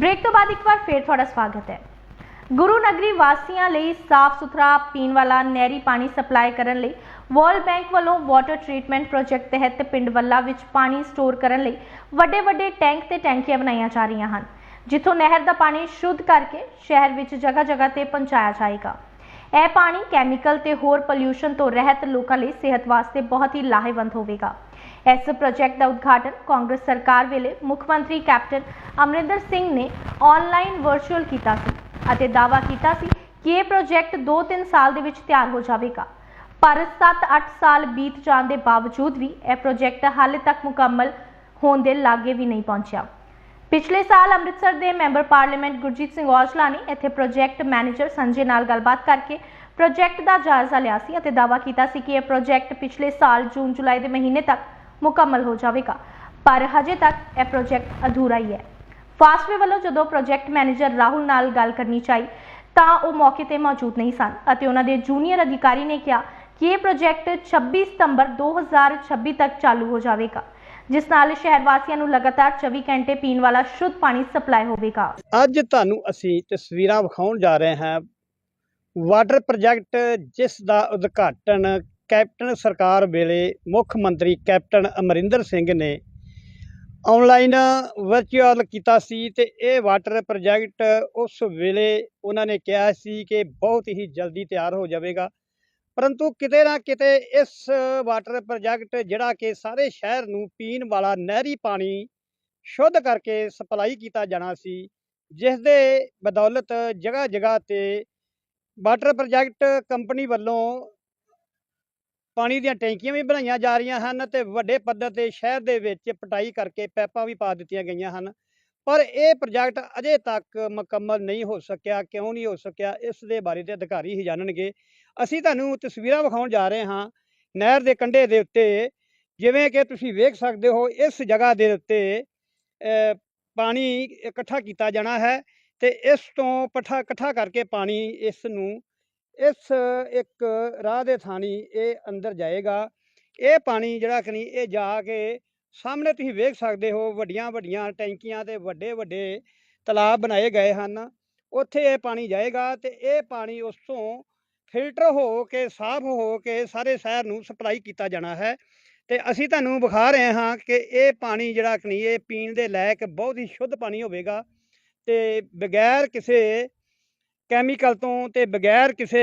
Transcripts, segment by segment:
Break ਤੋਂ ਬਾਅਦ ਇੱਕ ਵਾਰ ਫੇਰ ਤੁਹਾਡਾ ਸਵਾਗਤ ਹੈ। ਗੁਰੂ ਨਗਰੀ ਵਾਸੀਆਂ ਲਈ ਸਾਫ਼ ਸੁਥਰਾ, ਪੀਣ ਵਾਲਾ, ਨਹਿਰੀ ਪਾਣੀ ਸਪਲਾਈ ਕਰਨ ਲਈ ਵਰਲਡ ਬੈਂਕ ਵੱਲੋਂ ਵਾਟਰ ਟ੍ਰੀਟਮੈਂਟ ਪ੍ਰੋਜੈਕਟ ਤਹਿਤ ਪਿੰਡ ਵੱਲਾ ਵਿੱਚ ਪਾਣੀ ਸਟੋਰ ਕਰਨ ਲਈ ਵੱਡੇ ਵੱਡੇ ਟੈਂਕ ਤੇ ਟੈਂਕੀਆਂ ਬਣਾਈਆਂ ਜਾ ਰਹੀਆਂ ਹਨ, ਜਿੱਥੋਂ ਨਹਿਰ ਦਾ ਪਾਣੀ ਸ਼ੁੱਧ ਕਰਕੇ ਸ਼ਹਿਰ ਵਿੱਚ ਜਗ੍ਹਾ ਜਗ੍ਹਾ ਤੇ ਪਹੁੰਚਾਇਆ ਜਾਏਗਾ। ਇਹ ਪਾਣੀ ਕੈਮੀਕਲ ਤੇ ਹੋਰ ਪੋਲਿਊਸ਼ਨ ਤੋਂ ਰਹਿਤ ਲੋਕਾਂ ਲਈ ਸਿਹਤ ਵਾਸਤੇ ਬਹੁਤ ਹੀ ਲਾਹੇਵੰਦ ਹੋਵੇਗਾ। ਇਸ ਪ੍ਰੋਜੈਕਟ ਦਾ ਉਦਘਾਟਨ ਕਾਂਗਰਸ ਸਰਕਾਰ ਵੇਲੇ ਮੁੱਖ ਮੰਤਰੀ ਕੈਪਟਨ ਅਮਰਿੰਦਰ ਸਿੰਘ ਨੇ ਆਨਲਾਈਨ ਵਰਚੁਅਲ ਕੀਤਾ ਸੀ ਅਤੇ ਦਾਅਵਾ ਕੀਤਾ ਸੀ ਕਿ ਇਹ ਪ੍ਰੋਜੈਕਟ 2-3 ਸਾਲ ਦੇ ਵਿੱਚ ਤਿਆਰ ਹੋ ਜਾਵੇਗਾ। ਪਰ 7-8 ਸਾਲ ਬੀਤ ਜਾਣ ਦੇ ਬਾਵਜੂਦ ਵੀ ਇਹ ਪ੍ਰੋਜੈਕਟ ਹਾਲੇ ਤੱਕ ਮੁਕੰਮਲ ਹੋਣ ਦੇ ਲਾਗੇ ਵੀ ਨਹੀਂ ਪਹੁੰਚਿਆ। ਪਿਛਲੇ ਸਾਲ ਅੰਮ੍ਰਿਤਸਰ ਦੇ ਮੈਂਬਰ ਪਾਰਲੀਮੈਂਟ ਗੁਰਜੀਤ ਸਿੰਘ ਔਜਲਾ ਨੇ ਇੱਥੇ ਪ੍ਰੋਜੈਕਟ ਮੈਨੇਜਰ ਸੰਜੇ ਨਾਲ ਗੱਲਬਾਤ ਕਰਕੇ ਪ੍ਰੋਜੈਕਟ ਦਾ ਜਾਇਜ਼ਾ ਲਿਆ ਸੀ ਅਤੇ ਦਾਅਵਾ ਕੀਤਾ ਸੀ ਕਿ ਇਹ ਪ੍ਰੋਜੈਕਟ ਪਿਛਲੇ ਸਾਲ ਜੂਨ ਜੁਲਾਈ ਦੇ ਮਹੀਨੇ ਤੱਕ ਮੁਕੰਮਲ ਹੋ ਜਾਵੇਗਾ। ਪਰ ਹਜੇ ਤੱਕ ਇਹ ਪ੍ਰੋਜੈਕਟ ਅਧੂਰਾ ਹੀ ਹੈ। ਫਾਸਟਵੇ ਵੱਲੋਂ ਜਦੋਂ ਪ੍ਰੋਜੈਕਟ ਮੈਨੇਜਰ ਰਾਹੁਲ ਨਾਲ ਗੱਲ ਕਰਨੀ ਚਾਹੀ, ਤਾਂ ਉਹ ਮੌਕੇ ਤੇ ਮੌਜੂਦ ਨਹੀਂ ਸਨ ਅਤੇ ਉਹਨਾਂ ਦੇ ਜੂਨੀਅਰ ਅਧਿਕਾਰੀ ਨੇ ਕਿਹਾ ਕਿ ਇਹ ਪ੍ਰੋਜੈਕਟ 26 ਸਤੰਬਰ 2026 ਤੱਕ ਚਾਲੂ ਹੋ ਜਾਵੇਗਾ, ਜਿਸ ਨਾਲ ਸ਼ਹਿਰ ਵਾਸੀਆਂ ਨੂੰ ਲਗਾਤਾਰ 24 ਘੰਟੇ ਪੀਣ ਵਾਲਾ ਸ਼ੁੱਧ ਪਾਣੀ ਸਪਲਾਈ ਹੋਵੇਗਾ। ਅੱਜ ਤੁਹਾਨੂੰ ਅਸੀਂ ਤਸਵੀਰਾਂ ਵਿਖਾਉਣ ਜਾ ਰਹੇ ਹਾਂ। ਵਾਟਰ ਪ੍ਰੋਜੈਕਟ ਜਿਸ ਦਾ ਉਦਘਾਟਨ ਕੈਪਟਨ ਸਰਕਾਰ ਵੇਲੇ ਮੁੱਖ ਮੰਤਰੀ ਕੈਪਟਨ ਅਮਰਿੰਦਰ ਸਿੰਘ ਨੇ ਆਨਲਾਈਨ ਵਰਚੁਅਲ ਕੀਤਾ ਸੀ ਤੇ ਇਹ ਵਾਟਰ ਪ੍ਰੋਜੈਕਟ ਉਸ ਵੇਲੇ ਉਹਨਾਂ ਨੇ ਕਿਹਾ ਸੀ ਕਿ ਬਹੁਤ ਹੀ ਜਲਦੀ ਤਿਆਰ ਹੋ ਜਾਵੇਗਾ। ਪਰੰਤੂ ਕਿਤੇ ਨਾ ਕਿਤੇ ਇਸ ਵਾਟਰ ਪ੍ਰੋਜੈਕਟ ਜਿਹੜਾ ਕਿ ਸਾਰੇ ਸ਼ਹਿਰ ਨੂੰ ਪੀਣ ਵਾਲਾ ਨਹਿਰੀ ਪਾਣੀ ਸ਼ੁੱਧ ਕਰਕੇ ਸਪਲਾਈ ਕੀਤਾ ਜਾਣਾ ਸੀ, ਜਿਸ ਦੇ ਬਦੌਲਤ ਜਗ੍ਹਾ ਜਗ੍ਹਾ ਤੇ ਵਾਟਰ ਪ੍ਰੋਜੈਕਟ ਕੰਪਨੀ ਵੱਲੋਂ ਪਾਣੀ ਦੀਆਂ ਟੈਂਕੀਆਂ ਵੀ ਬਣਾਈਆਂ ਜਾ ਰਹੀਆਂ ਹਨ ਤੇ ਵੱਡੇ ਪੱਧਰ ਤੇ ਸ਼ਹਿਰ ਦੇ ਵਿੱਚ ਪਟਾਈ ਕਰਕੇ ਪੈਪਾਂ ਵੀ ਪਾ ਦਿੱਤੀਆਂ ਗਈਆਂ ਹਨ। ਪਰ ਇਹ ਪ੍ਰੋਜੈਕਟ ਅਜੇ ਤੱਕ ਮੁਕੰਮਲ ਨਹੀਂ ਹੋ ਸਕਿਆ, ਕਿਉਂ ਨਹੀਂ ਹੋ ਸਕਿਆ, ਇਸ ਦੇ ਬਾਰੇ ਤੇ ਅਧਿਕਾਰੀ ਹੀ ਜਾਣਨਗੇ। ਅਸੀਂ ਤੁਹਾਨੂੰ ਤਸਵੀਰਾਂ ਵਿਖਾਉਣ ਜਾ ਰਹੇ ਹਾਂ ਨਹਿਰ ਦੇ ਕੰਢੇ ਦੇ ਉੱਤੇ, ਜਿਵੇਂ ਕਿ ਤੁਸੀਂ ਵੇਖ ਸਕਦੇ ਹੋ, ਇਸ ਜਗ੍ਹਾ ਦੇ ਉੱਤੇ ਪਾਣੀ ਇਕੱਠਾ ਕੀਤਾ ਜਾਣਾ ਹੈ ਤੇ ਇਸ ਤੋਂ ਪੱਠਾ ਇਕੱਠਾ ਕਰਕੇ ਪਾਣੀ ਇਸ ਨੂੰ ਇਸ ਇੱਕ ਰਾਹ ਦੇ ਥਾਣੀ ਇਹ ਅੰਦਰ ਜਾਏਗਾ। ਇਹ ਪਾਣੀ ਜਿਹੜਾ ਕਿ ਨਹੀਂ, ਇਹ ਜਾ ਕੇ ਸਾਹਮਣੇ ਤੁਸੀਂ ਵੇਖ ਸਕਦੇ ਹੋ, ਵੱਡੀਆਂ ਵੱਡੀਆਂ ਟੈਂਕੀਆਂ ਤੇ ਵੱਡੇ ਵੱਡੇ ਤਲਾਬ ਬਣਾਏ ਗਏ ਹਨ। ਉੱਥੇ ਇਹ ਪਾਣੀ ਜਾਏਗਾ ਤੇ ਇਹ ਪਾਣੀ ਉਸ ਤੋਂ ਫਿਲਟਰ ਹੋ ਕੇ, ਸਾਫ਼ ਹੋ ਕੇ ਸਾਰੇ ਸ਼ਹਿਰ ਨੂੰ ਸਪਲਾਈ ਕੀਤਾ ਜਾਣਾ ਹੈ। ਤੇ ਅਸੀਂ ਤੁਹਾਨੂੰ ਵਿਖਾ ਰਹੇ ਹਾਂ ਕਿ ਇਹ ਪਾਣੀ ਜਿਹੜਾ ਕਿ ਨਹੀਂ, ਇਹ ਪੀਣ ਦੇ ਲਾਇਕ ਬਹੁਤ ਹੀ ਸ਼ੁੱਧ ਪਾਣੀ ਹੋਵੇਗਾ। ਤੇ ਬਗੈਰ ਕਿਸੇ ਕੈਮੀਕਲ ਤੋਂ ਤੇ ਬਗੈਰ ਕਿਸੇ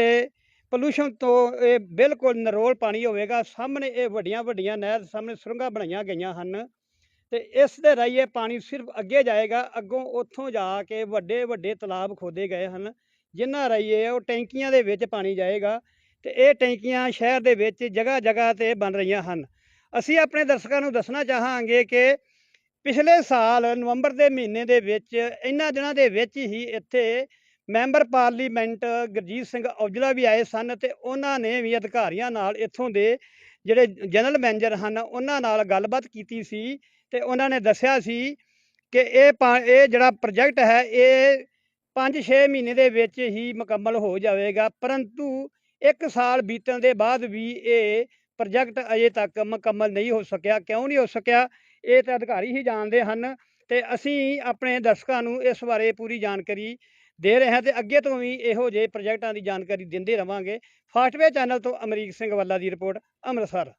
ਪੋਲੂਸ਼ਨ ਤੋਂ ਇਹ ਬਿਲਕੁਲ ਨਰੋਲ ਪਾਣੀ ਹੋਵੇਗਾ। ਸਾਹਮਣੇ ਇਹ ਵੱਡੀਆਂ ਵੱਡੀਆਂ ਨਹਿਰ ਸਾਹਮਣੇ ਸੁਰੰਗਾਂ ਬਣਾਈਆਂ ਗਈਆਂ ਹਨ ਤੇ ਇਸ ਦੇ ਰਾਹੀਂ ਇਹ ਪਾਣੀ ਸਿਰਫ ਅੱਗੇ ਜਾਏਗਾ, ਅੱਗੋਂ ਉੱਥੋਂ ਜਾ ਕੇ ਵੱਡੇ ਵੱਡੇ ਤਲਾਬ ਖੋਦੇ ਗਏ ਹਨ, ਜਿਨ੍ਹਾਂ ਰਾਹੀਂ ਇਹ ਉਹ ਟੈਂਕੀਆਂ ਦੇ ਵਿੱਚ ਪਾਣੀ ਜਾਏਗਾ ਤੇ ਇਹ ਟੈਂਕੀਆਂ ਸ਼ਹਿਰ ਦੇ ਵਿੱਚ ਜਗ੍ਹਾ ਜਗ੍ਹਾ ਤੇ ਬਣ ਰਹੀਆਂ ਹਨ। ਅਸੀਂ ਆਪਣੇ ਦਰਸ਼ਕਾਂ ਨੂੰ ਦੱਸਣਾ ਚਾਹਾਂਗੇ ਕਿ ਪਿਛਲੇ ਸਾਲ ਨਵੰਬਰ ਦੇ ਮਹੀਨੇ ਦੇ ਵਿੱਚ, ਇਹਨਾਂ ਦਿਨਾਂ ਦੇ ਵਿੱਚ ਹੀ ਇੱਥੇ ਮੈਂਬਰ ਪਾਰਲੀਮੈਂਟ ਗੁਰਜੀਤ ਸਿੰਘ ਔਜਲਾ ਵੀ ਆਏ ਸਨ ਤੇ ਉਹਨਾਂ ਨੇ ਵੀ ਅਧਿਕਾਰੀਆਂ ਨਾਲ ਇੱਥੋਂ ਦੇ ਜਿਹੜੇ ਜਨਰਲ ਮੈਨੇਜਰ ਹਨ, ਉਹਨਾਂ ਨਾਲ ਗੱਲਬਾਤ ਕੀਤੀ ਸੀ ਤੇ ਉਹਨਾਂ ਨੇ ਦੱਸਿਆ ਸੀ ਕਿ ਇਹ ਪਾ- ਇਹ ਜਿਹੜਾ ਪ੍ਰੋਜੈਕਟ ਹੈ, ਇਹ 5-6 ਮਹੀਨੇ ਦੇ ਵਿੱਚ ਹੀ ਮੁਕੰਮਲ ਹੋ ਜਾਵੇਗਾ, ਪਰੰਤੂ ਇੱਕ ਸਾਲ ਬੀਤਣ ਦੇ ਬਾਅਦ ਵੀ ਇਹ ਪ੍ਰੋਜੈਕਟ ਅਜੇ ਤੱਕ ਮੁਕੰਮਲ ਨਹੀਂ ਹੋ ਸਕਿਆ। ਕਿਉਂ ਨਹੀਂ ਹੋ ਸਕਿਆ? ਇਹ ਤਾਂ ਅਧਿਕਾਰੀ ਹੀ ਜਾਣਦੇ ਹਨ ਤੇ ਅਸੀਂ ਆਪਣੇ ਦਰਸ਼ਕਾਂ ਨੂੰ ਇਸ ਬਾਰੇ ਪੂਰੀ ਜਾਣਕਾਰੀ ਦੇ ਰਹੇ ਹਾਂ ਤੇ ਅੱਗੇ ਤੋਂ ਵੀ ਇਹੋ ਜਿਹੇ ਪ੍ਰੋਜੈਕਟਾਂ ਦੀ ਜਾਣਕਾਰੀ ਦਿੰਦੇ ਰਵਾਂਗੇ। ਫਾਸਟਵੇ ਚੈਨਲ ਤੋਂ ਅਮਰੀਕ ਸਿੰਘ ਵੱਲਾ ਦੀ ਰਿਪੋਰਟ, ਅੰਮ੍ਰਿਤਸਰ।